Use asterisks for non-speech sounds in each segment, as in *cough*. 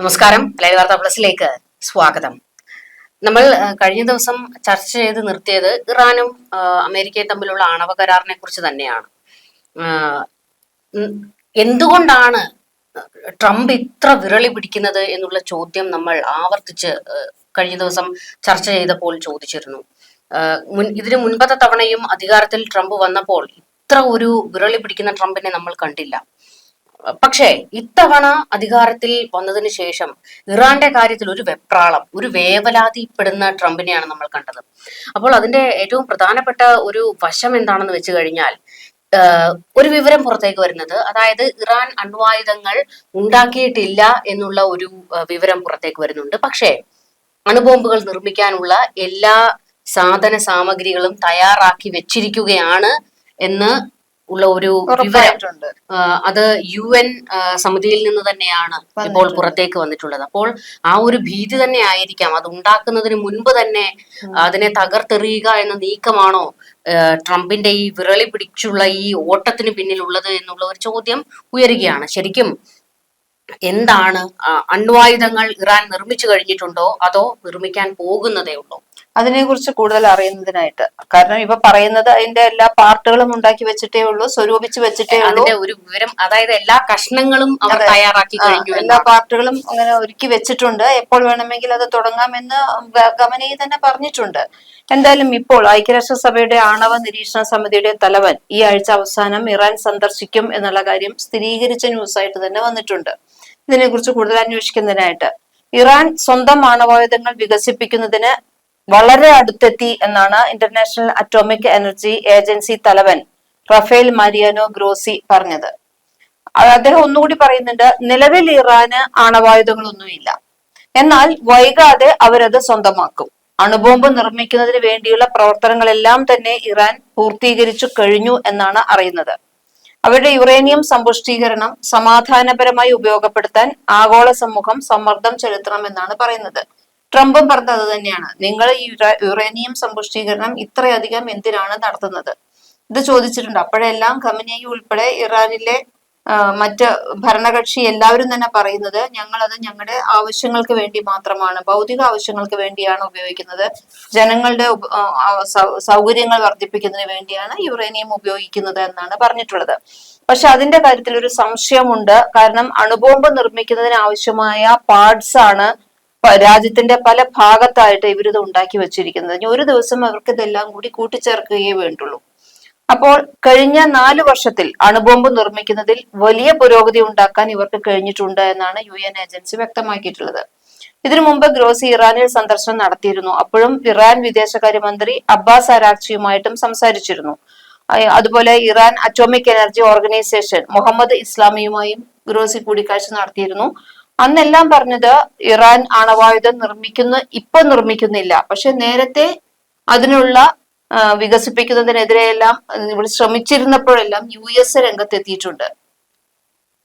നമസ്കാരം. ലൈവ് വാർത്താ പ്ലസിലേക്ക് സ്വാഗതം. നമ്മൾ കഴിഞ്ഞ ദിവസം ചർച്ച ചെയ്ത് നിർത്തിയത് ഇറാനും അമേരിക്കയും തമ്മിലുള്ള ആണവ കരാറിനെ കുറിച്ച് തന്നെയാണ്. എന്തുകൊണ്ടാണ് ട്രംപ് ഇത്ര വിരളി പിടിക്കുന്നത് എന്നുള്ള ചോദ്യം നമ്മൾ ആവർത്തിച്ച് കഴിഞ്ഞ ദിവസം ചർച്ച ചെയ്തപ്പോൾ ചോദിച്ചിരുന്നു. മുൻ ഇതിനു മുൻപത്തെ തവണയും അധികാരത്തിൽ ട്രംപ് വന്നപ്പോൾ ഇത്ര ഒരു വിരളി പിടിക്കുന്ന ട്രംപിനെ നമ്മൾ കണ്ടില്ല. പക്ഷേ ഇത്തവണ അധികാരത്തിൽ വന്നതിന് ശേഷം ഇറാന്റെ കാര്യത്തിൽ ഒരു വെപ്രാളം ഒരു വേവലാതിപ്പെടുന്ന ട്രംപിനെയാണ് നമ്മൾ കണ്ടത്. അപ്പോൾ അതിന്റെ ഏറ്റവും പ്രധാനപ്പെട്ട ഒരു വശം എന്താണെന്ന് വെച്ച് കഴിഞ്ഞാൽ ഒരു വിവരം പുറത്തേക്ക് വരുന്നത് അതായത് ഇറാൻ അണ്വായുധങ്ങൾ ഉണ്ടാക്കിയിട്ടില്ല എന്നുള്ള ഒരു വിവരം പുറത്തേക്ക് വരുന്നുണ്ട്. പക്ഷേ അണുബോംബുകൾ നിർമ്മിക്കാനുള്ള എല്ലാ സാധന സാമഗ്രികളും തയ്യാറാക്കി വെച്ചിരിക്കുകയാണ് എന്ന് ഉള്ള ഒരു വിവരം അത് യു എൻ സമിതിയിൽ നിന്ന് തന്നെയാണ് ഇപ്പോൾ പുറത്തേക്ക് വന്നിട്ടുള്ളത്. അപ്പോൾ ആ ഒരു ഭീതി തന്നെ ആയിരിക്കാം. അത് ഉണ്ടാക്കുന്നതിന് മുൻപ് തന്നെ അതിനെ തകർത്തെറിയുക എന്ന നീക്കമാണോ ട്രംപിന്റെ ഈ വിരളി പിടിച്ചുള്ള ഈ ഓട്ടത്തിന് പിന്നിലുള്ളത് എന്നുള്ള ഒരു ചോദ്യം ഉയരുകയാണ്. ശരിക്കും എന്താണ് അണ്വായുധങ്ങൾ ഇറാൻ നിർമ്മിച്ചു കഴിഞ്ഞിട്ടുണ്ടോ അതോ നിർമ്മിക്കാൻ പോകുന്നതേ ഉള്ളൂ? അതിനെ കുറിച്ച് കൂടുതൽ അറിയുന്നതിനായിട്ട്. കാരണം ഇപ്പൊ പറയുന്നത് അതിന്റെ എല്ലാ പാർട്ടുകളും ഉണ്ടാക്കി വെച്ചിട്ടേ ഉള്ളൂ സ്വരൂപിച്ച് വെച്ചിട്ടേ ഉള്ളൂ. ഒരു വിവരം അതായത് എല്ലാ കഷ്ണങ്ങളും അവർ തയ്യാറാക്കി എല്ലാ. പാർട്ടുകളും അങ്ങനെ ഒരുക്കി വെച്ചിട്ടുണ്ട്. എപ്പോൾ വേണമെങ്കിൽ അത് തുടങ്ങാമെന്ന് ഗ- തന്നെ പറഞ്ഞിട്ടുണ്ട്. എന്തായാലും ഇപ്പോൾ ഐക്യരാഷ്ട്രസഭയുടെ ആണവ നിരീക്ഷണ സമിതിയുടെ തലവൻ ഈ ആഴ്ച അവസാനം ഇറാൻ സന്ദർശിക്കും എന്നുള്ള കാര്യം സ്ഥിരീകരിച്ച ന്യൂസായിട്ട് തന്നെ വന്നിട്ടുണ്ട്. ഇതിനെക്കുറിച്ച് കൂടുതൽ അന്വേഷിക്കുന്നതിനായിട്ട്. ഇറാൻ സ്വന്തം ആണവായുധങ്ങൾ വികസിപ്പിക്കുന്നതിന് വളരെ അടുത്തെത്തി എന്നാണ് ഇന്റർനാഷണൽ അറ്റോമിക് എനർജി ഏജൻസി തലവൻ റഫേൽ മരിയാനോ ഗ്രോസി പറഞ്ഞത്. അദ്ദേഹം ഒന്നുകൂടി പറയുന്നുണ്ട് നിലവിൽ ഇറാന് ആണവായുധങ്ങളൊന്നുമില്ല. എന്നാൽ വൈകാതെ അവരത് സ്വന്തമാക്കും. അണുബോംബ് നിർമ്മിക്കുന്നതിന് വേണ്ടിയുള്ള പ്രവർത്തനങ്ങളെല്ലാം തന്നെ ഇറാൻ പൂർത്തീകരിച്ചു കഴിഞ്ഞു എന്നാണ് അറിയുന്നത്. അവരുടെ യുറേനിയം സമ്പുഷ്ടീകരണം സമാധാനപരമായി ഉപയോഗപ്പെടുത്താൻ ആഗോള സമൂഹം സമ്മർദ്ദം ചെലുത്തണമെന്നാണ് പറയുന്നത്. ട്രംപും പറഞ്ഞത് അത് തന്നെയാണ്. നിങ്ങൾ ഈ യുറേനിയം സമ്പുഷ്ടീകരണം ഇത്രയധികം എന്തിനാണ് നടത്തുന്നത്? ഇത് ചോദിച്ചിട്ടുണ്ട്. അപ്പോഴെല്ലാം ഖമനേയി ഉൾപ്പെടെ ഇറാനിലെ മറ്റ് ഭരണകക്ഷി എല്ലാവരും തന്നെ പറയുന്നത് ഞങ്ങളത് ഞങ്ങളുടെ ആവശ്യങ്ങൾക്ക് വേണ്ടി മാത്രമാണ് ഭൗതിക ആവശ്യങ്ങൾക്ക് വേണ്ടിയാണ് ഉപയോഗിക്കുന്നത്. ജനങ്ങളുടെ സൗകര്യങ്ങൾ വർദ്ധിപ്പിക്കുന്നതിന് വേണ്ടിയാണ് യുറേനിയം ഉപയോഗിക്കുന്നത് എന്നാണ് പറഞ്ഞിട്ടുള്ളത്. പക്ഷെ അതിന്റെ കാര്യത്തിൽ ഒരു സംശയമുണ്ട്. കാരണം അണുബോംബ് നിർമ്മിക്കുന്നതിന് ആവശ്യമായ പാർട്സ് ആണ് രാജ്യത്തിന്റെ പല ഭാഗത്തായിട്ട് ഇവരിത് ഉണ്ടാക്കി വെച്ചിരിക്കുന്നത്. ഒരു ദിവസം അവർക്ക് ഇതെല്ലാം കൂടി കൂട്ടിച്ചേർക്കുകയേ വേണ്ടുള്ളൂ. അപ്പോൾ കഴിഞ്ഞ നാല് വർഷത്തിൽ അണുബോംബ് നിർമ്മിക്കുന്നതിൽ വലിയ പുരോഗതി ഉണ്ടാക്കാൻ ഇവർക്ക് കഴിഞ്ഞിട്ടുണ്ട് എന്നാണ് യു എൻ ഏജൻസി വ്യക്തമാക്കിയിട്ടുള്ളത്. ഇതിനു മുമ്പ് ഗ്രോസി ഇറാനിൽ സന്ദർശനം നടത്തിയിരുന്നു. അപ്പോഴും ഇറാൻ വിദേശകാര്യമന്ത്രി അബ്ബാസ് അരാക്ഷിയുമായിട്ടും സംസാരിച്ചിരുന്നു. അതുപോലെ Iran atomic energy organisation Mohammad ഇസ്ലാമിയുമായും Grossi കൂടിക്കാഴ്ച നടത്തിയിരുന്നു. അന്നെല്ലാം പറഞ്ഞത് ഇറാൻ ആണവായുധം നിർമ്മിക്കുന്നു ഇപ്പൊ നിർമ്മിക്കുന്നില്ല. പക്ഷെ നേരത്തെ അതിനുള്ള വികസിപ്പിക്കുന്നതിനെതിരെയെല്ലാം ഇവിടെ ശ്രമിച്ചിരുന്നപ്പോഴെല്ലാം യു എസ് രംഗത്തെത്തിയിട്ടുണ്ട്.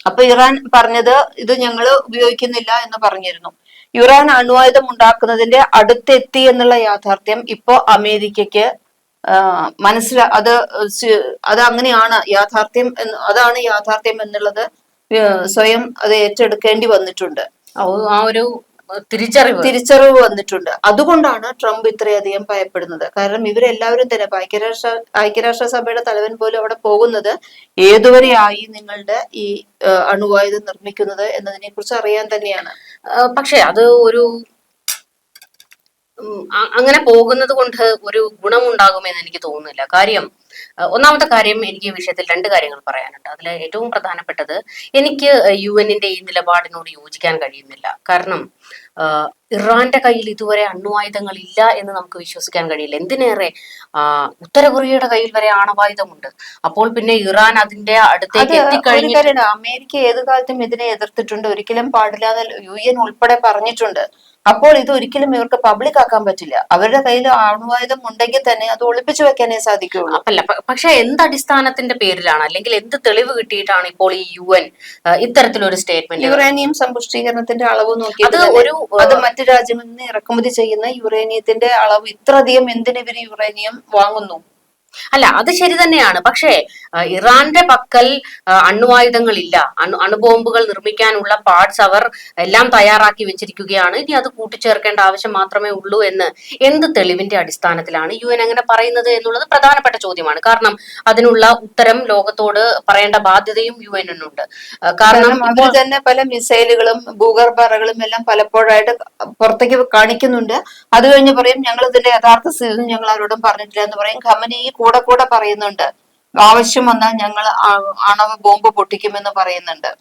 അപ്പൊ ഇറാൻ പറഞ്ഞത് ഇത് ഞങ്ങൾ ഉപയോഗിക്കുന്നില്ല എന്ന് പറഞ്ഞിരുന്നു. ഇറാൻ അണ്വായുധം ഉണ്ടാക്കുന്നതിന്റെ അടുത്തെത്തി എന്നുള്ള യാഥാർത്ഥ്യം ഇപ്പോ അമേരിക്കക്ക് മനസ്സിലാ അത് അത് അങ്ങനെയാണ് യാഥാർത്ഥ്യം അതാണ് യാഥാർത്ഥ്യം എന്നുള്ളത് സ്വയം അത് ഏറ്റെടുക്കേണ്ടി വന്നിട്ടുണ്ട്. ആ ഒരു- തിരിച്ചറിവ്. തിരിച്ചറിവ് വന്നിട്ടുണ്ട്. അതുകൊണ്ടാണ് ട്രംപ് ഇത്രയധികം ഭയപ്പെടുന്നത്. കാരണം ഇവരെല്ലാവരും തന്നെ ഐക്യരാഷ്ട്ര ഐക്യരാഷ്ട്ര സഭയുടെ തലവൻ പോലും അവിടെ പോകുന്നത് ഏതുവരെയായി നിങ്ങളുടെ ഈ അണുവായുധം നിർമ്മിക്കുന്നത് എന്നതിനെ കുറിച്ച് അറിയാൻ തന്നെയാണ്. പക്ഷെ അത് ഒരു അങ്ങനെ പോകുന്നത് കൊണ്ട് ഒരു ഗുണമുണ്ടാകുമെന്ന് എനിക്ക് തോന്നുന്നില്ല. കാര്യം ഒന്നാമത്തെ കാര്യം എനിക്ക് ഈ വിഷയത്തിൽ രണ്ട് കാര്യങ്ങൾ പറയാനുണ്ട്. അതിൽ ഏറ്റവും പ്രധാനപ്പെട്ടത് എനിക്ക് യു എന്നിന്റെ ഈ നിലപാടിനോട് യോജിക്കാൻ കഴിയുന്നില്ല. കാരണം ഇറാന്റെ കയ്യിൽ ഇതുവരെ അണ്വായുധങ്ങൾ ഇല്ല എന്ന് നമുക്ക് വിശ്വസിക്കാൻ കഴിയില്ല. എന്തിനേറെ ഉത്തര കൊറിയയുടെ കയ്യിൽ വരെ ആണവായുധമുണ്ട്. അപ്പോൾ പിന്നെ ഇറാൻ അതിന്റെ അടുത്തേക്ക് എത്തിക്കഴിഞ്ഞു അമേരിക്ക ഏത് കാലത്തും ഇതിനെ എതിർത്തിട്ടുണ്ട്. ഒരിക്കലും പാടില്ല എന്ന് യു എൻ ഉൾപ്പെടെ പറഞ്ഞിട്ടുണ്ട്. അപ്പോൾ ഇത് ഒരിക്കലും ഇവർക്ക് പബ്ലിക് ആക്കാൻ പറ്റില്ല. അവരുടെ കയ്യിൽ ആണവായുധം ഉണ്ടെങ്കിൽ തന്നെ അത് ഒളിപ്പിച്ചു വെക്കാനേ സാധിക്കുള്ളൂ അല്ല പക്ഷെ എന്ത് അടിസ്ഥാനത്തിന്റെ പേരിലാണ്? അല്ലെങ്കിൽ എന്ത് തെളിവ് കിട്ടിയിട്ടാണ് ഇപ്പോൾ ഈ യു എൻ ഇത്തരത്തിലൊരു സ്റ്റേറ്റ്മെന്റ് യുറേനിയം സമ്പുഷ്ടീകരണത്തിന്റെ അളവ് നോക്കി അത് ഒരു അത് മറ്റു രാജ്യങ്ങളിൽ നിന്ന് ഇറക്കുമതി ചെയ്യുന്ന യുറേനിയത്തിന്റെ അളവ് ഇത്രയധികം എന്തിന് ഇവർ യുറേനിയം വാങ്ങുന്നു? അല്ല അത് ശരി തന്നെയാണ്. പക്ഷേ ഇറാന്റെ പക്കൽ ആ, അണ്വായുധങ്ങളില്ല. അണു അണുബോംബുകൾ നിർമ്മിക്കാനുള്ള പാർട്സ് അവർ എല്ലാം തയ്യാറാക്കി വെച്ചിരിക്കുകയാണ്. ഇനി അത് കൂട്ടിച്ചേർക്കേണ്ട ആവശ്യം മാത്രമേ ഉള്ളൂ എന്ന് എന്ത് തെളിവിന്റെ അടിസ്ഥാനത്തിലാണ് യു എൻ അങ്ങനെ പറയുന്നത് എന്നുള്ളത് പ്രധാനപ്പെട്ട ചോദ്യമാണ്. കാരണം അതിനുള്ള ഉത്തരം ലോകത്തോട് പറയേണ്ട ബാധ്യതയും യു എനുണ്ട് കാരണം അവർ തന്നെ പല മിസൈലുകളും ഭൂഗർഭറകളും എല്ലാം പലപ്പോഴായിട്ട് പുറത്തേക്ക് കാണിക്കുന്നുണ്ട്. അത് കഴിഞ്ഞ് പറയും ഞങ്ങൾ ഇതിന്റെ യഥാർത്ഥ സ്ഥിതി ഞങ്ങൾ അവരോടും പറഞ്ഞിട്ടില്ല എന്ന് പറയും. ഖമനി കൂടെ കൂടെ പറയുന്നുണ്ട്. ആവശ്യം വന്നാൽ ഞങ്ങൾ ആണവ ബോംബ് പൊട്ടിക്കുമെന്ന് പറയുന്നുണ്ട്.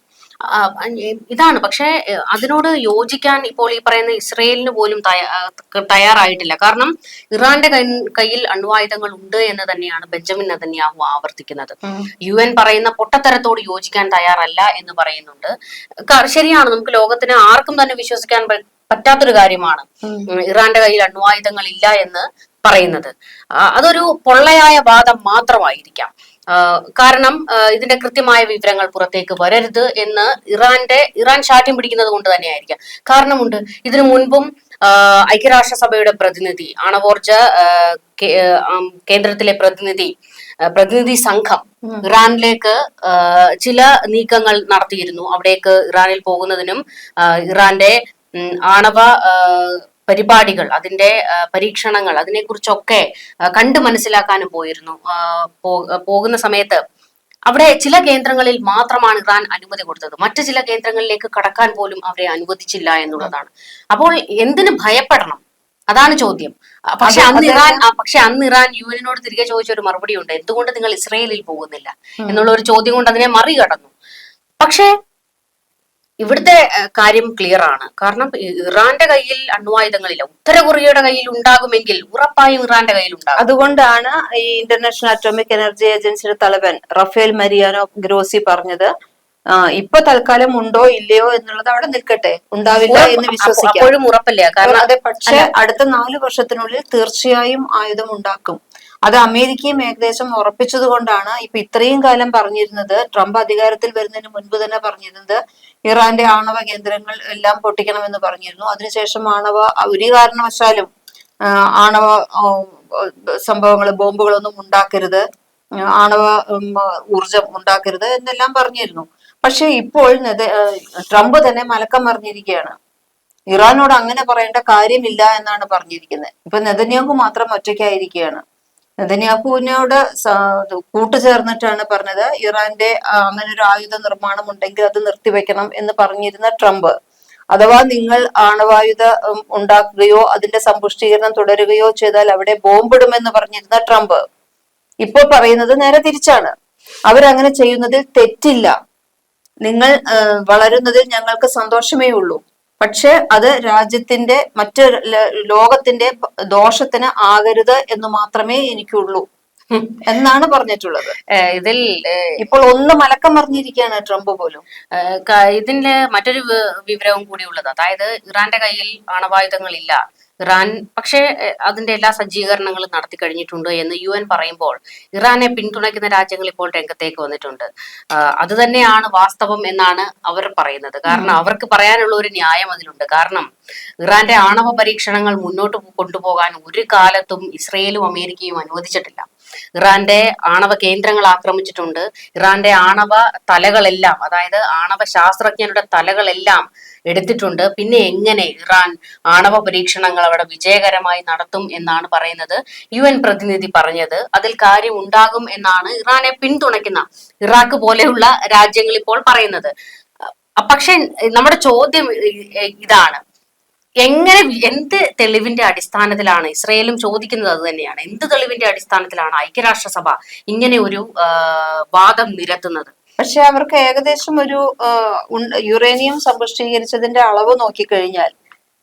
ഇതാണ്. പക്ഷേ അതിനോട് യോജിക്കാൻ ഇപ്പോൾ ഈ പറയുന്ന ഇസ്രയേലിന് പോലും തയ്യാറായിട്ടില്ല. കാരണം ഇറാന്റെ കയ്യിൽ അണ്വായുധങ്ങൾ ഉണ്ട് എന്ന് തന്നെയാണ് ബെഞ്ചമിൻ നദന്യാഹു ആവർത്തിക്കുന്നത്. യു എൻ പറയുന്ന പൊട്ടത്തരത്തോട് യോജിക്കാൻ തയ്യാറല്ല എന്ന് പറയുന്നുണ്ട്. ശരിയാണ്. നമുക്ക് ലോകത്തിന് ആർക്കും തന്നെ വിശ്വസിക്കാൻ പറ്റാത്തൊരു കാര്യമാണ്. ഇറാന്റെ കയ്യിൽ അണ്വായുധങ്ങൾ ഇല്ല എന്ന് പറയുന്നത്. അതൊരു പൊള്ളയായ വാദം മാത്രമായിരിക്കാം. കാരണം ഇതിന്റെ കൃത്യമായ വിവരങ്ങൾ പുറത്തേക്ക് വരരുത് എന്ന് ഇറാന്റെ ഇറാൻ ശാഠ്യം പിടിക്കുന്നത് കൊണ്ട് തന്നെയായിരിക്കാം. കാരണമുണ്ട് ഇതിനു മുൻപും ഐക്യരാഷ്ട്രസഭയുടെ പ്രതിനിധി ആണവോർജ കേന്ദ്രത്തിലെ പ്രതിനിധി പ്രതിനിധി സംഘം ഇറാനിലേക്ക് ചില നീക്കങ്ങൾ നടത്തിയിരുന്നു. അവിടേക്ക് ഇറാനിൽ പോകുന്നതിനും ഇറാന്റെ ആണവ പരിപാടികൾ അതിന്റെ പരീക്ഷണങ്ങൾ അതിനെക്കുറിച്ചൊക്കെ കണ്ടു മനസ്സിലാക്കാനും പോയിരുന്നു. പോകുന്ന സമയത്ത് അവിടെ ചില കേന്ദ്രങ്ങളിൽ മാത്രമാണ് ഇറാൻ അനുമതി കൊടുത്തത്. മറ്റു ചില കേന്ദ്രങ്ങളിലേക്ക് കടക്കാൻ പോലും അവരെ അനുവദിച്ചില്ല എന്നുള്ളതാണ്. അപ്പോൾ എന്തിനു ഭയപ്പെടണം? അതാണ് ചോദ്യം. പക്ഷെ അന്ന് ഇറാൻ പക്ഷെ അന്ന് ഇറാൻ യു എനിനോട് തിരികെ ചോദിച്ച ഒരു മറുപടി ഉണ്ട്. എന്തുകൊണ്ട് നിങ്ങൾ ഇസ്രയേലിൽ പോകുന്നില്ല? എന്നുള്ള ഒരു ചോദ്യം കൊണ്ട് അതിനെ മറികടന്നു. പക്ഷേ ഇവിടുത്തെ കാര്യം ക്ലിയർ ആണ്. കാരണം ഇറാന്റെ കയ്യിൽ അണ്വായുധങ്ങളില്ല. ഉത്തര കൊറിയയുടെ കയ്യിൽ ഉണ്ടാകുമെങ്കിൽ ഉറപ്പായും ഇറാന്റെ കയ്യിൽ ഉണ്ടാകും. അതുകൊണ്ടാണ് ഈ ഇന്റർനാഷണൽ അറ്റോമിക് എനർജി ഏജൻസിയുടെ തലവൻ റഫേൽ മരിയാനോ ഗ്രോസി പറഞ്ഞത്. ഇപ്പൊ തൽക്കാലം ഉണ്ടോ ഇല്ലയോ എന്നുള്ളത് അവിടെ നിൽക്കട്ടെ. ഉണ്ടാവില്ല എന്ന് വിശ്വസിക്കാം. അപ്പോഴും ഉറപ്പില്ല. കാരണം അതെ പക്ഷെ അടുത്ത നാല് വർഷത്തിനുള്ളിൽ തീർച്ചയായും ആയുധം ഉണ്ടാക്കും. അത് അമേരിക്കയും ഏകദേശം ഉറപ്പിച്ചത് കൊണ്ടാണ് ഇപ്പൊ ഇത്രയും കാലം പറഞ്ഞിരുന്നത്. ട്രംപ് അധികാരത്തിൽ വരുന്നതിന് മുൻപ് തന്നെ പറഞ്ഞിരുന്നത് ഇറാന്റെ ആണവ കേന്ദ്രങ്ങൾ എല്ലാം പൊട്ടിക്കണമെന്ന് പറഞ്ഞിരുന്നു. അതിനുശേഷം ആണവ ഒരു കാരണവശാലും ആണവ സംഭവങ്ങൾ ബോംബുകളൊന്നും ഉണ്ടാക്കരുത്. ആണവ ഊർജം ഉണ്ടാക്കരുത് എന്നെല്ലാം പറഞ്ഞിരുന്നു. പക്ഷെ ഇപ്പോൾ ട്രംപ് തന്നെ മലക്കം മറിഞ്ഞിരിക്കുകയാണ്. ഇറാനോട് അങ്ങനെ പറയേണ്ട കാര്യമില്ല എന്നാണ് പറഞ്ഞിരിക്കുന്നത്. ഇപ്പൊ നെതന്യാഹു മാത്രം ഒറ്റയ്ക്കായിരിക്കുകയാണ്. നെതന്യാഹുവിനോട് കൂട്ടുചേർന്നിട്ടാണ് പറഞ്ഞത്. ഇറാന്റെ അങ്ങനെ ഒരു ആയുധ നിർമ്മാണം ഉണ്ടെങ്കിൽ അത് നിർത്തിവെക്കണം എന്ന് പറഞ്ഞിരുന്ന ട്രംപ്. അഥവാ നിങ്ങൾ ആണവായുധ ഉണ്ടാക്കുകയോ അതിന്റെ സമ്പുഷ്ടീകരണം തുടരുകയോ ചെയ്താൽ അവിടെ ബോംബിടുമെന്ന് പറഞ്ഞിരുന്ന ട്രംപ് ഇപ്പോൾ പറയുന്നത് നേരെ തിരിച്ചാണ്. അവരങ്ങനെ ചെയ്യുന്നതിൽ തെറ്റില്ല. നിങ്ങൾ വളരുന്നതിൽ ഞങ്ങൾക്ക് സന്തോഷമേ ഉള്ളൂ. പക്ഷെ അത് രാജ്യത്തിന്റെ മറ്റു ലോകത്തിന്റെ ദോഷത്തിന് ആകരുത് എന്ന് മാത്രമേ എനിക്കുള്ളൂ. എന്നാണ് പറഞ്ഞിട്ടുള്ളത്. ഇതിൽ ഇപ്പോൾ ഒന്ന് മലക്കം പറഞ്ഞിരിക്കുകയാണ് ട്രംപ് പോലും. ഇതിന്റെ മറ്റൊരു വിവരവും കൂടി ഉള്ളത്. അതായത് ഇറാന്റെ കയ്യിൽ ആണവായുധങ്ങളില്ല. ഇറാൻ പക്ഷേ അതിന്റെ എല്ലാ സജ്ജീകരണങ്ങളും നടത്തി കഴിഞ്ഞിട്ടുണ്ട് എന്ന് യു എൻ പറയുമ്പോൾ ഇറാനെ പിന്തുണയ്ക്കുന്ന രാജ്യങ്ങൾ ഇപ്പോൾ രംഗത്തേക്ക് വന്നിട്ടുണ്ട്. അത് തന്നെയാണ് വാസ്തവം എന്നാണ് അവർ പറയുന്നത്. കാരണം അവർക്ക് പറയാനുള്ള ഒരു ന്യായം അതിലുണ്ട്. കാരണം ഇറാന്റെ ആണവ പരീക്ഷണങ്ങൾ മുന്നോട്ട് കൊണ്ടുപോകാൻ ഒരു കാലത്തും ഇസ്രയേലും അമേരിക്കയും അനുവദിച്ചിട്ടില്ല. ഇറാന്റെ ആണവ കേന്ദ്രങ്ങൾ ആക്രമിച്ചിട്ടുണ്ട്. ഇറാന്റെ ആണവ തലകളെല്ലാം അതായത് ആണവ ശാസ്ത്രജ്ഞരുടെ തലകളെല്ലാം എടുത്തിട്ടുണ്ട്. പിന്നെ എങ്ങനെ ഇറാൻ ആണവ പരീക്ഷണങ്ങൾ അവിടെ വിജയകരമായി നടത്തും എന്നാണ് പറയുന്നത്. യു എൻ പ്രതിനിധി പറഞ്ഞത് അതിൽ കാര്യം ഉണ്ടാകും എന്നാണ് ഇറാനെ പിന്തുണയ്ക്കുന്ന ഇറാഖ് പോലെയുള്ള രാജ്യങ്ങൾ ഇപ്പോൾ പറയുന്നത്. പക്ഷെ നമ്മുടെ ചോദ്യം ഇതാണ്. എങ്ങനെ എന്ത് തെളിവിന്റെ അടിസ്ഥാനത്തിലാണ് ഇസ്രയേലും ചോദിക്കുന്നത് അത് തന്നെയാണ്. എന്ത് തെളിവിന്റെ അടിസ്ഥാനത്തിലാണ് ഐക്യരാഷ്ട്രസഭ ഇങ്ങനെ ഒരു വാദം നിരത്തുന്നത്? പക്ഷെ അവർക്ക് ഏകദേശം ഒരു യുറേനിയം സമ്പുഷ്ടീകരിച്ചതിന്റെ അളവ് നോക്കിക്കഴിഞ്ഞാൽ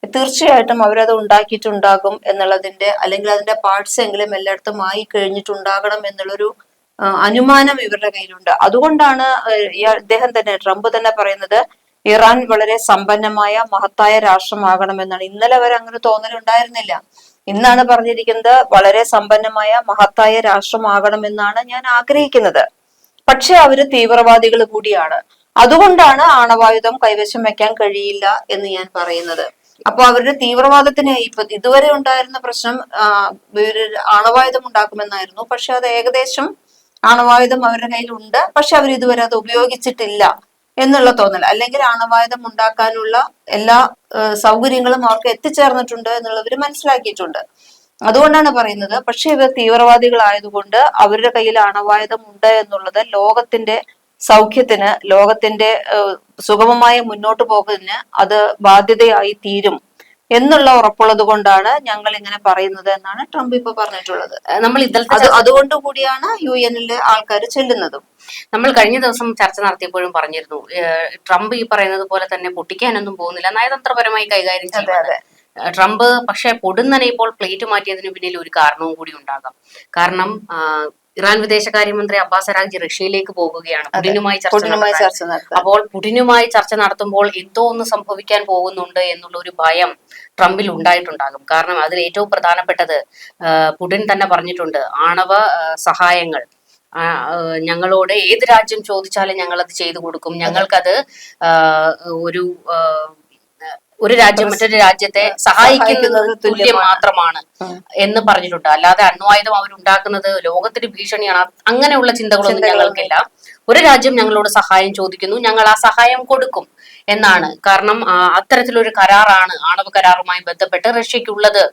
തീർച്ചയായിട്ടും അവരത് ഉണ്ടാക്കിയിട്ടുണ്ടാകും എന്നുള്ളതിന്റെ അല്ലെങ്കിൽ അതിന്റെ പാർട്സ് എങ്കിലും എല്ലായിടത്തും ആയി കഴിഞ്ഞിട്ടുണ്ടാകണം എന്നുള്ളൊരു അനുമാനം ഇവരുടെ കയ്യിലുണ്ട്. അതുകൊണ്ടാണ് ഇദ്ദേഹം തന്നെ ട്രംപ് തന്നെ പറയുന്നത് ഇറാൻ വളരെ സമ്പന്നമായ മഹത്തായ രാഷ്ട്രമാകണമെന്നാണ്. ഇന്നലെ വരെ അങ്ങനെ തോന്നലുണ്ടായിരുന്നില്ല. ഇന്നാണ് പറഞ്ഞിരിക്കുന്നത് വളരെ സമ്പന്നമായ മഹത്തായ രാഷ്ട്രമാകണമെന്നാണ് ഞാൻ ആഗ്രഹിക്കുന്നത്. പക്ഷെ അവർ തീവ്രവാദികൾ കൂടിയാണ്. അതുകൊണ്ടാണ് ആണവായുധം കൈവശം വെക്കാൻ കഴിയില്ല എന്ന് ഞാൻ പറയുന്നത്. അപ്പൊ അവരുടെ തീവ്രവാദത്തിന് ഇപ്പൊ ഇതുവരെ ഉണ്ടായിരുന്ന പ്രശ്നം ആണവായുധം ഉണ്ടാക്കുമെന്നായിരുന്നു. പക്ഷെ അത് ഏകദേശം ആണവായുധം അവരുടെ കയ്യിലുണ്ട്. പക്ഷെ അവർ ഇതുവരെ അത് ഉപയോഗിച്ചിട്ടില്ല. എന്നുള്ള തോന്നൽ അല്ലെങ്കിൽ ആണവായുധം ഉണ്ടാക്കാനുള്ള എല്ലാ സൗകര്യങ്ങളും അവർക്ക് എത്തിച്ചേർന്നിട്ടുണ്ട് എന്നുള്ളവർ മനസ്സിലാക്കിയിട്ടുണ്ട്. അതുകൊണ്ടാണ് പറയുന്നത്. പക്ഷെ ഇവർ തീവ്രവാദികളായതുകൊണ്ട് അവരുടെ കയ്യിൽ ആണവായുധം ഉണ്ട് എന്നുള്ളത് ലോകത്തിന്റെ സൗഖ്യത്തിന് ലോകത്തിന്റെ സുഗമമായ മുന്നോട്ട് പോകുന്നതിന് അത് ബാധ്യതയായി തീരും. എന്നുള്ള ഉറപ്പുള്ളത് കൊണ്ടാണ് ഞങ്ങൾ ഇങ്ങനെ പറയുന്നത് എന്നാണ് ട്രംപ് ഇപ്പൊ പറഞ്ഞിട്ടുള്ളത്. നമ്മൾ ഇന്നലത്തെ അത് അതുകൊണ്ട് കൂടിയാണ് യു എനിൽ ആൾക്കാർ ചെല്ലുന്നതും. നമ്മൾ കഴിഞ്ഞ ദിവസം ചർച്ച നടത്തിയപ്പോഴും പറഞ്ഞിരുന്നു. ട്രംപ് ഈ പറയുന്നത് പോലെ തന്നെ പൊട്ടിക്കാനൊന്നും പോകുന്നില്ല. നയതന്ത്രപരമായി കൈകാര്യം ചെയ്യുന്നത്. ട്രംപ് പക്ഷെ പൊടുന്നനെ ഇപ്പോൾ പ്ലേറ്റ് മാറ്റിയതിന് പിന്നിൽ ഒരു കാരണവും കൂടി ഉണ്ടാകാം. കാരണം ഇറാൻ വിദേശകാര്യമന്ത്രി അബ്ബാസ് അരാഗ്ജി റഷ്യയിലേക്ക് പോകുകയാണ്. പുടിനുമായി ചർച്ച അപ്പോൾ പുടിനുമായി ചർച്ച നടത്തുമ്പോൾ എന്തോ ഒന്ന് സംഭവിക്കാൻ പോകുന്നുണ്ട് എന്നുള്ള ഒരു ഭയം ട്രംപിൽ ഉണ്ടായിട്ടുണ്ടാകും. കാരണം അതിൽ ഏറ്റവും പ്രധാനപ്പെട്ടത് പുടിൻ തന്നെ പറഞ്ഞിട്ടുണ്ട് ആണവ സഹായങ്ങൾ. ഞങ്ങളോട് ഏത് രാജ്യം ചോദിച്ചാലും ഞങ്ങൾ അത് ചെയ്തു കൊടുക്കും. ഞങ്ങൾക്കത് ഒരു ഒരു രാജ്യം മറ്റൊരു രാജ്യത്തെ സഹായിക്കുന്നത് തുല്യം മാത്രമാണ് എന്ന് പറഞ്ഞിട്ടുണ്ട്. അല്ലാതെ അണ്വായുധം അവരുണ്ടാക്കുന്നത് ലോകത്തിന് ഭീഷണിയാണ്. അങ്ങനെയുള്ള ചിന്തകളൊന്നും ഞങ്ങൾക്കില്ല. ഒരു രാജ്യം ഞങ്ങളോട് സഹായം ചോദിക്കുന്നു. ഞങ്ങൾ ആ സഹായം കൊടുക്കും എന്നാണ്. കാരണം അത്തരത്തിലൊരു കരാറാണ് ആണവ കരാറുമായി ബന്ധപ്പെട്ട് റഷ്യക്കുള്ളത്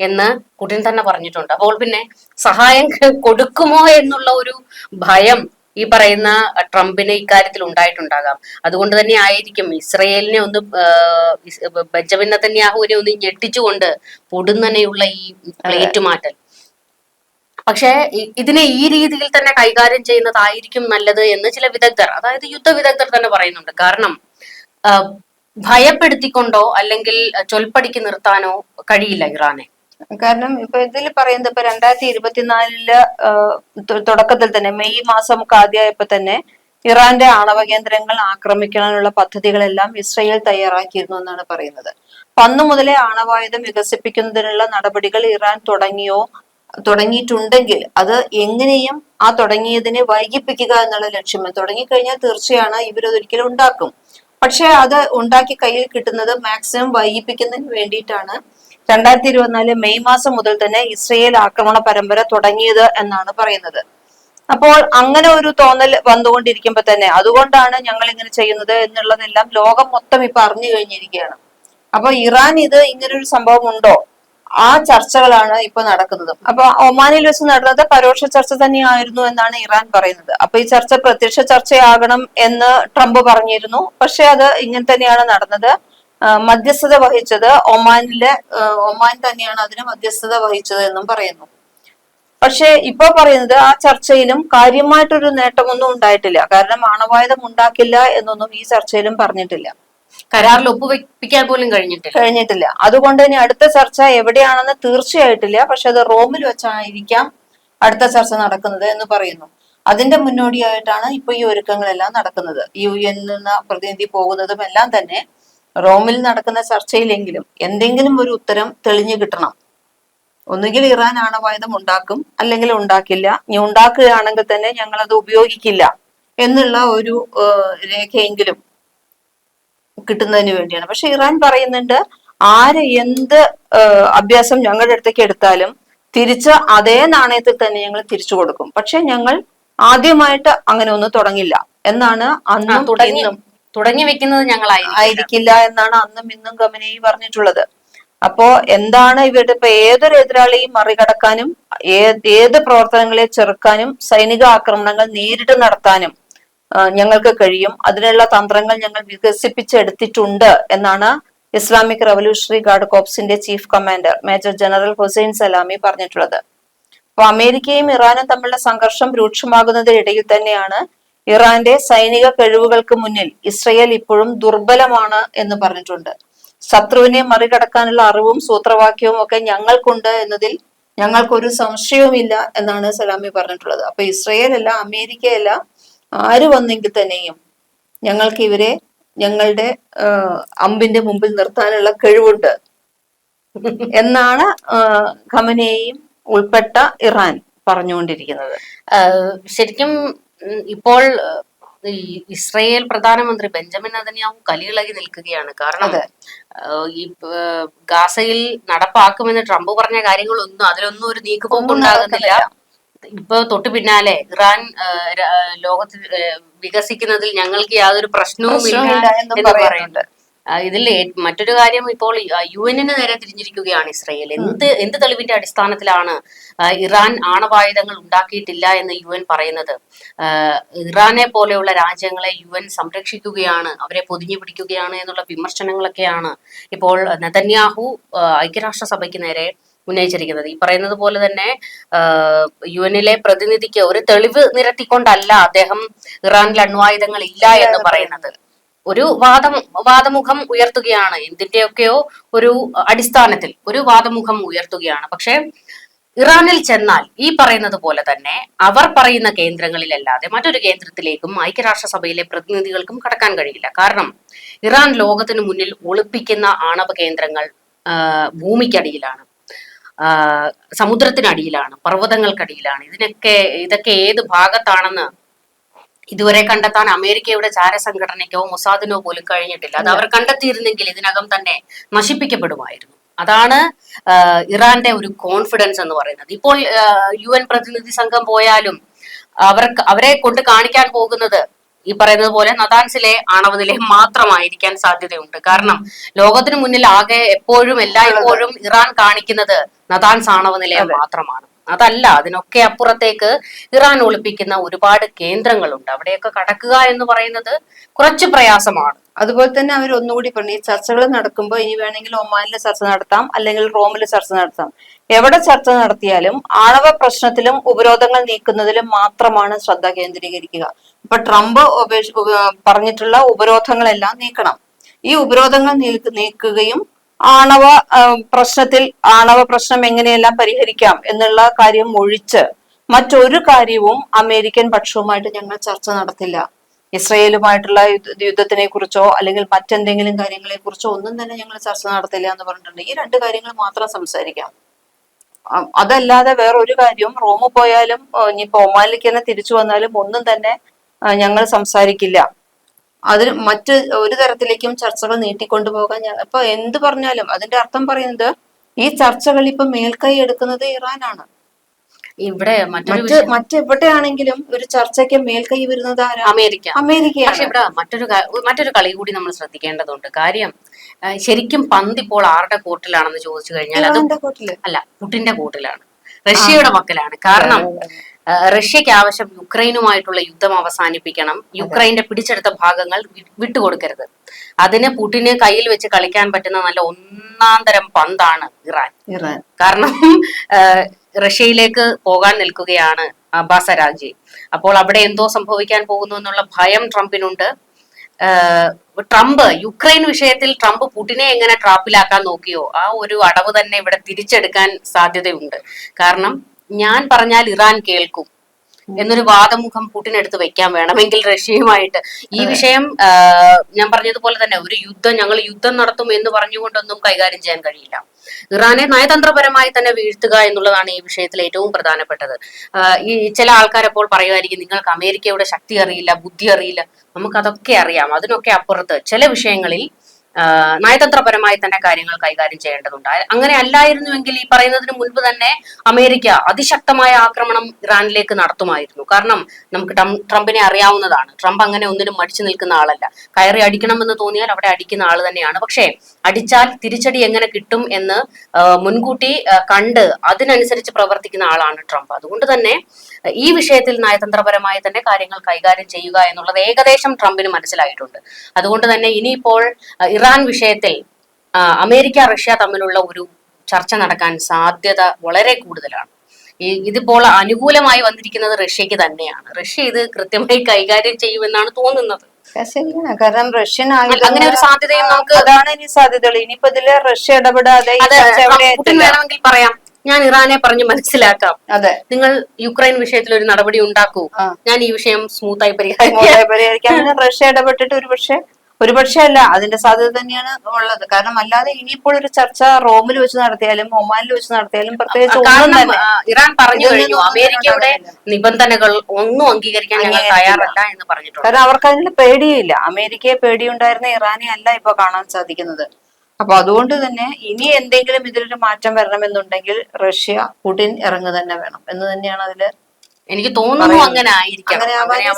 എന്ന് പുടിൻ തന്നെ പറഞ്ഞിട്ടുണ്ട്. അപ്പോൾ പിന്നെ സഹായം കൊടുക്കുമോ എന്നുള്ള ഒരു ഭയം ഈ പറയുന്ന ട്രംപിന് ഇക്കാര്യത്തിൽ ഉണ്ടായിട്ടുണ്ടാകാം. അതുകൊണ്ട് തന്നെ ആയിരിക്കും ഇസ്രയേലിനെ ഒന്ന് ബെഞ്ചമിൻ നത്തന്യാഹുവിനെ ഒന്ന് ഞെട്ടിച്ചുകൊണ്ട് പൊടുന്നനെയുള്ള ഈ പ്ലേറ്റ് മാറ്റൽ പക്ഷേ ഇതിനെ ഈ രീതിയിൽ തന്നെ കൈകാര്യം ചെയ്യുന്നതായിരിക്കും നല്ലത് എന്ന് ചില വിദഗ്ധർ അതായത് യുദ്ധ വിദഗ്ധർ തന്നെ പറയുന്നുണ്ട്. കാരണം ഭയപ്പെടുത്തിക്കൊണ്ടോ അല്ലെങ്കിൽ ചൊൽപ്പടിക്ക് നിർത്താനോ കഴിയില്ല ഇറാനെ. കാരണം ഇപ്പൊ ഇതിൽ പറയുന്നത് ഇപ്പൊ രണ്ടായിരത്തി ഇരുപത്തിനാലിൽ തുടക്കത്തിൽ തന്നെ മെയ് മാസം ഒക്കെ ആദ്യമായപ്പോ തന്നെ ഇറാന്റെ ആണവ കേന്ദ്രങ്ങൾ ആക്രമിക്കാനുള്ള പദ്ധതികളെല്ലാം ഇസ്രയേൽ തയ്യാറാക്കിയിരുന്നു എന്നാണ് പറയുന്നത്. പന്ന് മുതലേ ആണവായുധം വികസിപ്പിക്കുന്നതിനുള്ള നടപടികൾ ഇറാൻ തുടങ്ങിയോ തുടങ്ങിയിട്ടുണ്ടെങ്കിൽ അത് എങ്ങനെയും ആ തുടങ്ങിയതിനെ വൈകിപ്പിക്കുക എന്നുള്ള ലക്ഷ്യം. തുടങ്ങിക്കഴിഞ്ഞാൽ തീർച്ചയാണ് ഇവരതൊരിക്കലും ഉണ്ടാക്കും. പക്ഷെ അത് ഉണ്ടാക്കി കയ്യിൽ കിട്ടുന്നത് മാക്സിമം വൈകിപ്പിക്കുന്നതിന് വേണ്ടിയിട്ടാണ് രണ്ടായിരത്തി ഇരുപത്തിനാല് മെയ് മാസം മുതൽ തന്നെ ഇസ്രയേൽ ആക്രമണ പരമ്പര തുടങ്ങിയത് എന്നാണ് പറയുന്നത്. അപ്പോൾ അങ്ങനെ ഒരു തോന്നൽ വന്നുകൊണ്ടിരിക്കുമ്പോ തന്നെ അതുകൊണ്ടാണ് ഞങ്ങൾ ഇങ്ങനെ ചെയ്യുന്നത് എന്നുള്ളതെല്ലാം ലോകം മൊത്തം ഇപ്പൊ അറിഞ്ഞു കഴിഞ്ഞിരിക്കുകയാണ്. അപ്പൊ ഇറാൻ ഇത് ഇങ്ങനൊരു സംഭവം ഉണ്ടോ? ആ ചർച്ചകളാണ് ഇപ്പൊ നടക്കുന്നത്. അപ്പൊ ഒമാനിൽ വെച്ച് നടന്നത് പരോക്ഷ ചർച്ച തന്നെയായിരുന്നു എന്നാണ് ഇറാൻ പറയുന്നത്. അപ്പൊ ഈ ചർച്ച പ്രത്യക്ഷ ചർച്ചയാകണം എന്ന് ട്രംപ് പറഞ്ഞിരുന്നു. പക്ഷെ അത് ഇങ്ങനെ തന്നെയാണ് നടന്നത്. മധ്യസ്ഥത വഹിച്ചത് ഒമാനിലെ ഒമാൻ തന്നെയാണ് അതിന് മധ്യസ്ഥത വഹിച്ചത് എന്നും പറയുന്നു. പക്ഷെ ഇപ്പൊ പറയുന്നത് ആ ചർച്ചയിലും കാര്യമായിട്ടൊരു നേട്ടമൊന്നും ഉണ്ടായിട്ടില്ല. കാരണം ആണവായുധം ഉണ്ടാക്കില്ല എന്നൊന്നും ഈ ചർച്ചയിലും പറഞ്ഞിട്ടില്ല. കരാറിൽ ഒപ്പുവെപ്പിക്കാൻ പോലും കഴിഞ്ഞിട്ടില്ല. കഴിഞ്ഞിട്ടില്ല. അതുകൊണ്ട് തന്നെ അടുത്ത ചർച്ച എവിടെയാണെന്ന് തീർച്ചയായിട്ടില്ല. പക്ഷെ അത് റോമിൽ വെച്ചായിരിക്കാം അടുത്ത ചർച്ച നടക്കുന്നത് എന്ന് പറയുന്നു. അതിന്റെ മുന്നോടിയായിട്ടാണ് ഇപ്പൊ ഈ ഒരുക്കങ്ങളെല്ലാം നടക്കുന്നത്. യു എൻ നിന്ന് പ്രതിനിധി പോകുന്നതും എല്ലാം തന്നെ റോമിൽ നടക്കുന്ന ചർച്ചയിലെങ്കിലും എന്തെങ്കിലും ഒരു ഉത്തരം തെളിഞ്ഞു കിട്ടണം. ഒന്നുകിൽ ഇറാൻ ആണവായുധം ഉണ്ടാക്കും അല്ലെങ്കിൽ ഉണ്ടാക്കില്ല. ഇനി ഉണ്ടാക്കുകയാണെങ്കിൽ തന്നെ ഞങ്ങൾ അത് ഉപയോഗിക്കില്ല എന്നുള്ള ഒരു രേഖയെങ്കിലും കിട്ടുന്നതിന് വേണ്ടിയാണ്. പക്ഷെ ഇറാൻ പറയുന്നുണ്ട് ആര് എന്ത് അഭ്യാസം ഞങ്ങളുടെ അടുത്തേക്ക് എടുത്താലും തിരിച്ച് അതേ നാണയത്തിൽ തന്നെ ഞങ്ങൾ തിരിച്ചു കൊടുക്കും. പക്ഷെ ഞങ്ങൾ ആദ്യമായിട്ട് അങ്ങനെ ഒന്നും തുടങ്ങില്ല. എന്നാണ് അന്ന് അന്നും തുടങ്ങി ഇന്നും തുടങ്ങി വെക്കുന്നത് ഞങ്ങളായിരിക്കും ആയിരിക്കില്ല എന്നാണ് അന്നും ഇന്നും ഗമനയി പറഞ്ഞിട്ടുള്ളത്. അപ്പോ എന്താണ് ഇവരുടെ ഇപ്പൊ ഏതൊരു എതിരാളിയും മറികടക്കാനും ഏത് പ്രവർത്തനങ്ങളെ ചെറുക്കാനും സൈനിക ആക്രമണങ്ങൾ നേരിട്ട് നടത്താനും ഞങ്ങൾക്ക് കഴിയും. അതിനുള്ള തന്ത്രങ്ങൾ ഞങ്ങൾ വികസിപ്പിച്ചെടുത്തിട്ടുണ്ട് എന്നാണ് Islamic revolutionary guard കോപ്സിന്റെ chief commander major general Hussein Salami പറഞ്ഞിട്ടുള്ളത്. അപ്പൊ അമേരിക്കയും ഇറാനും തമ്മിലുള്ള സംഘർഷം രൂക്ഷമാകുന്നതിനിടയിൽ തന്നെയാണ് ഇറാന്റെ സൈനിക കഴിവുകൾക്ക് മുന്നിൽ ഇസ്രയേൽ ഇപ്പോഴും ദുർബലമാണ് എന്ന് പറഞ്ഞിട്ടുണ്ട്. ശത്രുവിനെ മറികടക്കാനുള്ള അറിവും സൂത്രവാക്യവും ഒക്കെ ഞങ്ങൾക്കുണ്ട് എന്നതിൽ ഞങ്ങൾക്കൊരു സംശയവുമില്ല എന്നാണ് സലാമി പറഞ്ഞിട്ടുള്ളത്. അപ്പൊ ഇസ്രയേൽ അല്ല അമേരിക്കയല്ല ആര് വന്നെങ്കിൽ തന്നെയും ഞങ്ങൾക്ക് ഇവരെ ഞങ്ങളുടെ അമ്പിന്റെ മുമ്പിൽ നിർത്താനുള്ള കഴിവുണ്ട്. എന്നാണ് ആ, ഖമനേയും ഉൾപ്പെട്ട ഇറാൻ പറഞ്ഞുകൊണ്ടിരിക്കുന്നത്. ശരിക്കും ഇപ്പോൾ ഇസ്രയേൽ പ്രധാനമന്ത്രി ബെഞ്ചമിൻ നെതന്യാഹു കലിയിളകി നിൽക്കുകയാണ്. കാരണം ഈ ഗാസയിൽ നടപ്പാക്കുമെന്ന് ട്രംപ് പറഞ്ഞ കാര്യങ്ങളൊന്നും അതിലൊന്നും ഒരു നീക്കുപോക്ക് ഉണ്ടാകുന്നില്ല. ഇപ്പൊ തൊട്ടു പിന്നാലെ ഇറാൻ ലോകത്തിൽ വികസിക്കുന്നതിൽ ഞങ്ങൾക്ക് യാതൊരു പ്രശ്നവും ഇല്ല എന്ന് പറയുന്നുണ്ട്. ഇതിൽ മറ്റൊരു കാര്യം ഇപ്പോൾ യു എന്നിന് നേരെ തിരിഞ്ഞിരിക്കുകയാണ് ഇസ്രയേൽ. എന്ത് എന്ത് തെളിവിന്റെ അടിസ്ഥാനത്തിലാണ് ഇറാൻ ആണവായുധങ്ങൾ ഉണ്ടാക്കിയിട്ടില്ല എന്ന് യു എൻ പറയുന്നത്? ഇറാനെ പോലെയുള്ള രാജ്യങ്ങളെ യു എൻ സംരക്ഷിക്കുകയാണ് അവരെ പൊതിഞ്ഞു പിടിക്കുകയാണ് എന്നുള്ള വിമർശനങ്ങളൊക്കെയാണ് ഇപ്പോൾ നെതന്യാഹു ഐക്യരാഷ്ട്രസഭയ്ക്ക് നേരെ ഉന്നയിച്ചിരിക്കുന്നത്. ഈ പറയുന്നത് പോലെ തന്നെ യു എന്നിലെ പ്രതിനിധിക്ക് ഒരു തെളിവ് നിരത്തിക്കൊണ്ടല്ല അദ്ദേഹം ഇറാനിൽ അണ്വായുധങ്ങൾ ഇല്ല എന്ന് പറയുന്നത്. ഒരു വാദം വാദമുഖം ഉയർത്തുകയാണ്. എന്തിന്റെയൊക്കെയോ ഒരു അടിസ്ഥാനത്തിൽ ഒരു വാദമുഖം ഉയർത്തുകയാണ്. പക്ഷേ ഇറാനിൽ ചെന്നാൽ ഈ പറയുന്നത് പോലെ തന്നെ അവർ പറയുന്ന കേന്ദ്രങ്ങളിലല്ലാതെ മറ്റൊരു കേന്ദ്രത്തിലേക്കും ഐക്യരാഷ്ട്രസഭയിലെ പ്രതിനിധികൾക്കും കടക്കാൻ കഴിയില്ല. കാരണം ഇറാൻ ലോകത്തിന് മുന്നിൽ ഒളിപ്പിക്കുന്ന ആണവ കേന്ദ്രങ്ങൾ ഭൂമിക്കടിയിലാണ്. സമുദ്രത്തിനടിയിലാണ് പർവതങ്ങൾക്കടിയിലാണ്. ഇതിനൊക്കെ ഇതൊക്കെ ഏത് ഭാഗത്താണെന്ന് ഇതുവരെ കണ്ടെത്താൻ അമേരിക്കയുടെ ചാരസംഘടനയ്ക്കോ മൊസാദിനോ പോലും കഴിഞ്ഞിട്ടില്ല. അത് അവർ കണ്ടെത്തിയിരുന്നെങ്കിൽ ഇതിനകം തന്നെ നശിപ്പിക്കപ്പെടുമായിരുന്നു. അതാണ് ഇറാന്റെ ഒരു കോൺഫിഡൻസ് എന്ന് പറയുന്നത്. ഇപ്പോൾ യു എൻ പ്രതിനിധി സംഘം പോയാലും അവർക്ക് അവരെ കൊണ്ട് കാണിക്കാൻ പോകുന്നത് ഈ പറയുന്നത് പോലെ നദാൻസിലെ ആണവ നിലയം മാത്രമായിരിക്കാൻ സാധ്യതയുണ്ട്. കാരണം ലോകത്തിന് മുന്നിൽ ആകെ എപ്പോഴും എല്ലായ്പ്പോഴും ഇറാൻ കാണിക്കുന്നത് നദാൻസ് ആണവ നിലയം മാത്രമാണ്. അതല്ല അതിനൊക്കെ അപ്പുറത്തേക്ക് ഇറാൻ ഒളിപ്പിക്കുന്ന ഒരുപാട് കേന്ദ്രങ്ങളുണ്ട്. അവിടെയൊക്കെ കടക്കുക എന്ന് പറയുന്നത് കുറച്ച് പ്രയാസമാണ്. അതുപോലെ തന്നെ അവർ ഒന്നുകൂടി പറഞ്ഞു ഈ ചർച്ചകൾ നടക്കുമ്പോൾ ഇനി വേണമെങ്കിൽ ഒമാനിൽ ചർച്ച നടത്താം അല്ലെങ്കിൽ റോമിൽ ചർച്ച നടത്താം. എവിടെ ചർച്ച നടത്തിയാലും ആണവ പ്രശ്നത്തിലും ഉപരോധങ്ങൾ നീക്കുന്നതിലും മാത്രമാണ് ശ്രദ്ധ കേന്ദ്രീകരിക്കുക. ഇപ്പൊ ട്രംപ് പറഞ്ഞിട്ടുള്ള ഉപരോധങ്ങളെല്ലാം നീക്കണം. ഈ ഉപരോധങ്ങൾ നീക്ക് നീക്കുകയും ആണവ പ്രശ്നത്തിൽ ആണവ പ്രശ്നം എങ്ങനെയെല്ലാം പരിഹരിക്കാം എന്നുള്ള കാര്യം ഒഴിച്ച് മറ്റൊരു കാര്യവും അമേരിക്കൻ പക്ഷവുമായിട്ട് ഞങ്ങൾ ചർച്ച നടത്തില്ല. ഇസ്രയേലുമായിട്ടുള്ള യുദ്ധ- യുദ്ധത്തിനെ കുറിച്ചോ അല്ലെങ്കിൽ മറ്റെന്തെങ്കിലും കാര്യങ്ങളെ കുറിച്ചോ ഒന്നും തന്നെ ഞങ്ങൾ ചർച്ച നടത്തില്ല എന്ന് പറഞ്ഞിട്ടുണ്ട്. ഈ രണ്ട് കാര്യങ്ങൾ മാത്രം സംസാരിക്കാം. അതല്ലാതെ വേറെ ഒരു കാര്യവും റോമിൽ പോയാലും ഇനിയിപ്പോ ഒമാനിലേക്ക് തന്നെ തിരിച്ചു വന്നാലും ഒന്നും തന്നെ ഞങ്ങൾ സംസാരിക്കില്ല. അതിന് മറ്റ് ഒരു തരത്തിലേക്കും ചർച്ചകൾ നീട്ടിക്കൊണ്ടുപോകാൻ ഞാൻ ഇപ്പൊ എന്ത് പറഞ്ഞാലും അതിന്റെ അർത്ഥം പറയുന്നത് ഈ ചർച്ചകൾ ഇപ്പൊ മേൽക്കൈ എടുക്കുന്നത് ഇറാനാണ്. ഇവിടെ മറ്റൊരു മറ്റ് മറ്റെവിടെയാണെങ്കിലും ഒരു ചർച്ചയ്ക്ക് മേൽക്കൈ വരുന്നത് അമേരിക്ക. അമേരിക്ക. പക്ഷെ ഇവിടെ മറ്റൊരു മറ്റൊരു കളി കൂടി നമ്മൾ ശ്രദ്ധിക്കേണ്ടതുണ്ട്. കാര്യം ശരിക്കും പന്ത് ഇപ്പോൾ ആരുടെ കൂട്ടിലാണെന്ന് ചോദിച്ചു കഴിഞ്ഞാൽ അത് അല്ല പുട്ടിന്റെ കോർട്ടിലാണ് റഷ്യയുടെ പക്കലാണ് കാരണം റഷ്യക്ക് ആവശ്യം യുക്രൈനുമായിട്ടുള്ള യുദ്ധം അവസാനിപ്പിക്കണം. യുക്രൈന്റെ പിടിച്ചെടുത്ത ഭാഗങ്ങൾ വിട്ടുകൊടുക്കരുത്. അതിന് പുടിന് കയ്യിൽ വെച്ച് കളിക്കാൻ പറ്റുന്ന നല്ല ഒന്നാം തരം പന്താണ് ഇറാൻ. ഇറാൻ. കാരണം റഷ്യയിലേക്ക് പോകാൻ നിൽക്കുകയാണ് അബ്ബാസ് അരാജി അപ്പോൾ അവിടെ എന്തോ സംഭവിക്കാൻ പോകുന്നു എന്നുള്ള ഭയം ട്രംപിനുണ്ട്. ട്രംപ് യുക്രൈൻ വിഷയത്തിൽ ട്രംപ് പുടിനെ എങ്ങനെ ട്രാപ്പിലാക്കാൻ നോക്കിയോ ആ ഒരു അടവ് തന്നെ ഇവിടെ തിരിച്ചെടുക്കാൻ സാധ്യതയുണ്ട്. കാരണം ഞാൻ പറഞ്ഞാൽ ഇറാൻ കേൾക്കും. എന്നൊരു വാദമുഖം പുടിനെടുത്ത് വെക്കാൻ വേണമെങ്കിൽ റഷ്യയുമായിട്ട്. ഈ വിഷയം ഞാൻ പറഞ്ഞതുപോലെ തന്നെ ഒരു യുദ്ധം ഞങ്ങൾ യുദ്ധം നടത്തും എന്ന് പറഞ്ഞുകൊണ്ടൊന്നും കൈകാര്യം ചെയ്യാൻ കഴിയില്ല. ഇറാനെ നയതന്ത്രപരമായി തന്നെ വീഴ്ത്തുക എന്നുള്ളതാണ് ഈ വിഷയത്തിൽ ഏറ്റവും പ്രധാനപ്പെട്ടത്. ഈ ചില ആൾക്കാർ അപ്പോൾ പറയുമായിരിക്കും നിങ്ങൾക്ക് അമേരിക്കയുടെ ശക്തി അറിയില്ല ബുദ്ധി അറിയില്ല. നമുക്കതൊക്കെ അറിയാം. അതിനൊക്കെ അപ്പുറത്ത് ചില വിഷയങ്ങളിൽ നയതന്ത്രപരമായി തന്നെ കാര്യങ്ങൾ കൈകാര്യം ചെയ്യേണ്ടതുണ്ട്. അങ്ങനെ അല്ലായിരുന്നുവെങ്കിൽ ഈ പറയുന്നതിന് മുൻപ് തന്നെ അമേരിക്ക അതിശക്തമായ ആക്രമണം ഇറാനിലേക്ക് നടത്തുമായിരുന്നു. കാരണം നമുക്ക് ട്രംപിനെ അറിയാവുന്നതാണ്. ട്രംപ് അങ്ങനെ ഒന്നിനും മടിച്ചു നിൽക്കുന്ന ആളല്ല. കയറി അടിക്കണമെന്ന് തോന്നിയാൽ അവിടെ അടിക്കുന്ന ആൾ തന്നെയാണ്. പക്ഷേ അടിച്ചാൽ തിരിച്ചടി എങ്ങനെ കിട്ടും എന്ന് മുൻകൂട്ടി കണ്ട് അതിനനുസരിച്ച് പ്രവർത്തിക്കുന്ന ആളാണ് ട്രംപ്. അതുകൊണ്ട് തന്നെ ഈ വിഷയത്തിൽ നയതന്ത്രപരമായി തന്നെ കാര്യങ്ങൾ കൈകാര്യം ചെയ്യുക എന്നുള്ളത് ഏകദേശം ട്രംപിന് മനസ്സിലായിട്ടുണ്ട്. അതുകൊണ്ട് തന്നെ ഇനിയിപ്പോൾ ഇറാൻ വിഷയത്തിൽ അമേരിക്ക റഷ്യ തമ്മിലുള്ള ഒരു ചർച്ച നടക്കാൻ സാധ്യത വളരെ കൂടുതലാണ്. ഇതിപ്പോൾ അനുകൂലമായി വന്നിരിക്കുന്നത് റഷ്യക്ക് തന്നെയാണ്. റഷ്യ ഇത് കൃത്യമായി കൈകാര്യം ചെയ്യുമെന്നാണ് തോന്നുന്നത്. ശരിയാണ്. കാരണം റഷ്യൻ അങ്ങനെ ഒരു സാധ്യതയും നമുക്ക് അതാണ് ഇനി സാധ്യതകൾ ഇനിയിപ്പോ ഇതിൽ റഷ്യ ഇടപെടാതെ വേണമെങ്കിൽ പറയാം. ഞാൻ ഇറാനെ പറഞ്ഞ് മനസ്സിലാക്കാം. അതെ. നിങ്ങൾ യുക്രൈൻ വിഷയത്തിൽ ഒരു നടപടി ഉണ്ടാക്കൂ. ഞാൻ ഈ വിഷയം സ്മൂത്തായി പരിഹരിക്കാം. റഷ്യ ഇടപെട്ടിട്ട് ഒരു പക്ഷെ ഒരുപക്ഷെ അല്ല അതിന്റെ സാധ്യത തന്നെയാണ് ഉള്ളത്. കാരണം അല്ലാതെ ഇനിയിപ്പോൾ ഒരു ചർച്ച റോമിൽ വെച്ച് നടത്തിയാലും ഒമാനിൽ വെച്ച് നടത്തിയാലും പ്രത്യേകിച്ച് ഇറാൻ പറഞ്ഞു കഴിഞ്ഞു. അമേരിക്കയുടെ നിബന്ധനകൾ ഒന്നും അംഗീകരിക്കാൻ ഞങ്ങൾ തയ്യാറല്ല എന്ന് പറഞ്ഞിട്ടുണ്ട്. കാരണം അവർക്ക് അതിന് പേടിയില്ല അമേരിക്കയെ പേടിയുണ്ടായിരുന്ന ഇറാനെ അല്ല ഇപ്പൊ കാണാൻ സാധിക്കുന്നത്. അപ്പൊ അതുകൊണ്ട് തന്നെ ഇനി എന്തെങ്കിലും ഇതിലൊരു മാറ്റം വരണമെന്നുണ്ടെങ്കിൽ റഷ്യ പുടിൻ ഇറങ്ങുക തന്നെ വേണം. എന്ന് തന്നെയാണ് അതിൽ എനിക്ക് തോന്നുന്നു അങ്ങനെ ആയിരിക്കാം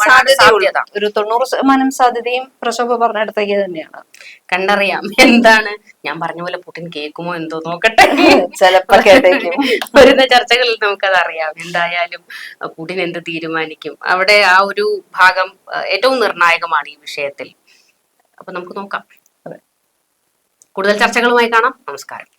സാധ്യത. ഒരു തൊണ്ണൂറ് ശതമാനം സാധ്യതയും പ്രശോഭ പറഞ്ഞിടത്തേക്ക് തന്നെയാണ്. കണ്ടറിയാം. എന്താണ്? ഞാൻ പറഞ്ഞ പോലെ പുട്ടിൻ കേൾക്കുമോ എന്തോ നോക്കട്ടെ. *laughs* ചിലപ്പോ കേട്ടേക്കും. *laughs* വരുന്ന ചർച്ചകളിൽ നമുക്കത് അറിയാം എന്തായാലും പുടിൻ എന്ത് തീരുമാനിക്കും. അവിടെ ആ ഒരു ഭാഗം ഏറ്റവും നിർണായകമാണ് ഈ വിഷയത്തിൽ. അപ്പൊ നമുക്ക് നോക്കാം. കൂടുതൽ ചർച്ചകളുമായി കാണാം. നമസ്കാരം.